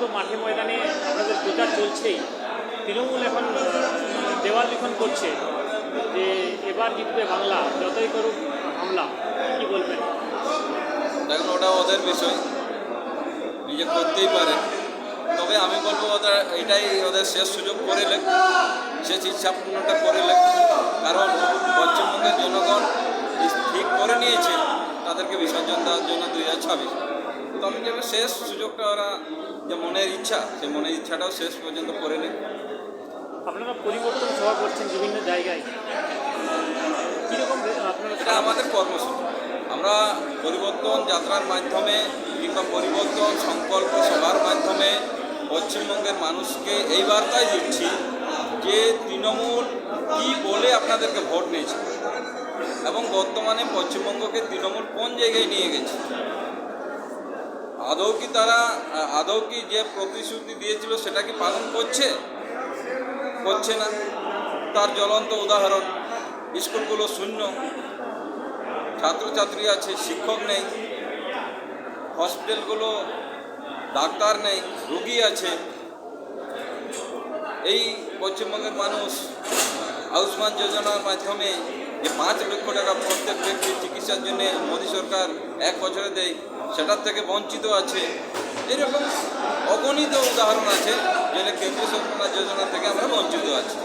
তো মাঠে ময়দানে আপনাদের প্রচার চলছেই। তৃণমূল এখন দেওয়াল লিখন করছে যে এবার জিতবে বাংলা, যতই করুক হামলা, কি বলবেন? দেখুন, ওটা ওদের বিষয়। নিজে করতেই পারে। তবে আমি বলব, ওদের এটাই ওদের শেষ সুযোগ করে লেখ শেষ ইচ্ছা পূর্ণটা করে লেখ কারণ পশ্চিমবঙ্গের জনগণ ঠিক করে নিয়েছে তাদেরকে বিসর্জন যেন শেষ সুযোগটা ওরা যে মনের ইচ্ছা সেই মনের ইচ্ছাটাও শেষ পর্যন্ত করে নেয়। আপনারা পরিবর্তন সভা করছেন বিভিন্ন জায়গায়। কীরকম আপনারা এটা আমাদের কর্মসূচি। আমরা পরিবর্তন যাত্রার মাধ্যমে কিংবা পরিবর্তন সংকল্প সভার মাধ্যমে পশ্চিমবঙ্গের মানুষকে এই বার্তাই দিচ্ছি যে তৃণমূল কি বলে আপনাদেরকে ভোট নিয়েছে এবং বর্তমানে পশ্চিমবঙ্গকে তৃণমূল কোন জায়গায় নিয়ে গেছে। আদৌ কি তারা, আদৌ কি যে প্রতিশ্রুতি দিয়েছিল সেটা কি পালন করছে? করছে না। তার জ্বলন্ত উদাহরণ, স্কুলগুলো শূন্য। ছাত্রছাত্রী আছে, শিক্ষক নেই। হসপিটালগুলো, ডাক্তার নেই, রুগী আছে। এই পশ্চিমবঙ্গের মানুষ আয়ুষ্মান যোজনার মাধ্যমে যে পাঁচ লক্ষ টাকা প্রত্যেক ব্যক্তির চিকিৎসার জন্য মোদী সরকার এক বছরে দেয় সেটার থেকে বঞ্চিত আছে। এরকম অগণিত উদাহরণ আছে, যেটা কেন্দ্রীয় সরকার যোজনা থেকে আমরা বঞ্চিত আছি।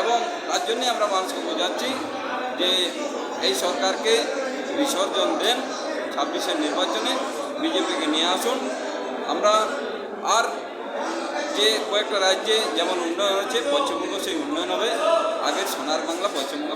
এবং তার জন্যই আমরা মানুষকে বোঝাচ্ছি যে এই সরকারকে বিসর্জন দেন ছাব্বিশের নির্বাচনে, বিজেপিকে নিয়ে আসুন। আমরা আর যে কয়েকটা রাজ্যে যেমন উন্নয়ন হয়েছে, পশ্চিমবঙ্গ সেই উন্নয়ন হবে। আগের সোনার বাংলা পশ্চিমবঙ্গ